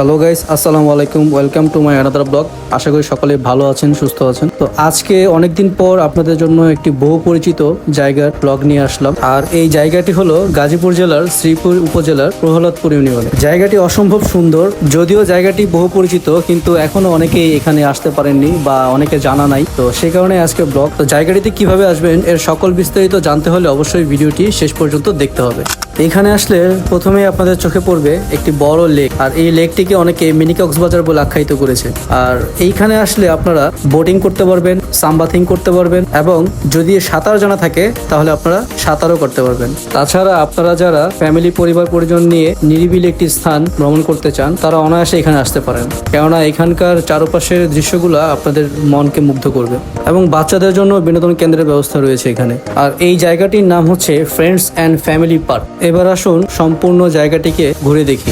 Hello guys আসসালামু আলাইকুম welcome to my another blog আশা করি সকলে ভালো আছেন, সুস্থ আছেন। তো আজকে অনেকদিন পর আপনাদের জন্য একটি বহু পরিচিত জায়গার ব্লগ নিয়ে আসলাম। আর এই জায়গাটি হলো গাজীপুর জেলার শ্রীপুর উপজেলার প্রহ্লাদপুর ইউনিয়নে। জায়গাটি অসম্ভব সুন্দর। যদিও জায়গাটি বহু পরিচিত, কিন্তু এখনও অনেকেই এখানে আসতে পারেননি বা অনেকে জানা নাই। তো সেই কারণে আজকে ব্লগ তো জায়গাটিতে কীভাবে আসবেন, এর সকল বিস্তারিত জানতে হলে অবশ্যই ভিডিওটি শেষ পর্যন্ত দেখতে হবে। এখানে আসলে প্রথমে আপনাদের চোখে পড়বে একটি বড় লেক, আর এই লেকটিকে অনেকে মিনি কক্সবাজার বলে আখ্যায়িত করেছে। আর এইখানে আসলে আপনারা বোটিং করতে পারবেন সামবাথিং করতে পারবেন, এবং যদি সাঁতার জানা থাকে, তাহলে আপনারা সাঁতারও করতে পারবেন। তাছাড়া আপনারা যারা ফ্যামিলি, পরিবার, পরিজন নিয়ে নিরিবিলি একটি স্থান ভ্রমণ করতে চান, তারা অনায়াসে এখানে আসতে পারেন। কেননা এখানকার চারপাশের দৃশ্যগুলো আপনাদের মনকে মুগ্ধ করবে, এবং বাচ্চাদের জন্য বিনোদন কেন্দ্রের ব্যবস্থা রয়েছে এখানে। আর এই জায়গাটির নাম হচ্ছে ফ্রেন্ডস অ্যান্ড ফ্যামিলি পার্ক এবার আসুন সম্পূর্ণ জায়গাটিকে ঘুরে দেখি।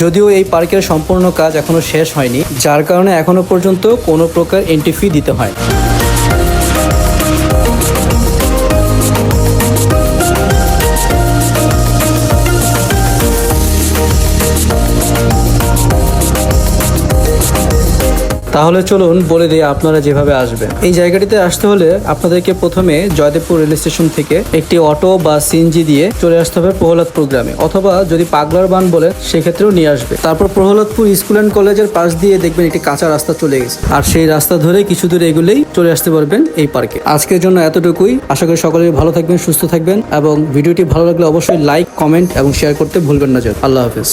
যদিও এই পার্কের সম্পূর্ণ কাজ এখনও শেষ হয়নি, যার কারণে এখনও পর্যন্ত কোনো প্রকার এন্ট্রি ফি দিতে হয়। তাহলে চলুন বলে দিই আপনারা যেভাবে আসবেন। এই জায়গাটিতে আসতে হলে আপনাদেরকে প্রথমে জয়দেবপুর রেল স্টেশন থেকে একটি অটো বা সিএনজি দিয়ে চলে আসতে হবে প্রহ্লাদপুর গ্রামে। অথবা যদি পাগলার বান বলে, সেক্ষেত্রেও নিয়ে আসবে। তারপর প্রহ্লাদপুর স্কুল অ্যান্ড কলেজের পাশ দিয়ে দেখবেন একটি কাঁচা রাস্তা চলে গেছে। আর সেই রাস্তা ধরে কিছু দূর এগুলেই চলে আসতে পারবেন এই পার্কে। আজকের জন্য এতটুকুই। আশা করি সকলে ভালো থাকবেন, সুস্থ থাকবেন এবং ভিডিওটি ভালো লাগলে অবশ্যই লাইক, কমেন্ট এবং শেয়ার করতে ভুলবেন না যেন। আল্লাহ হাফেজ।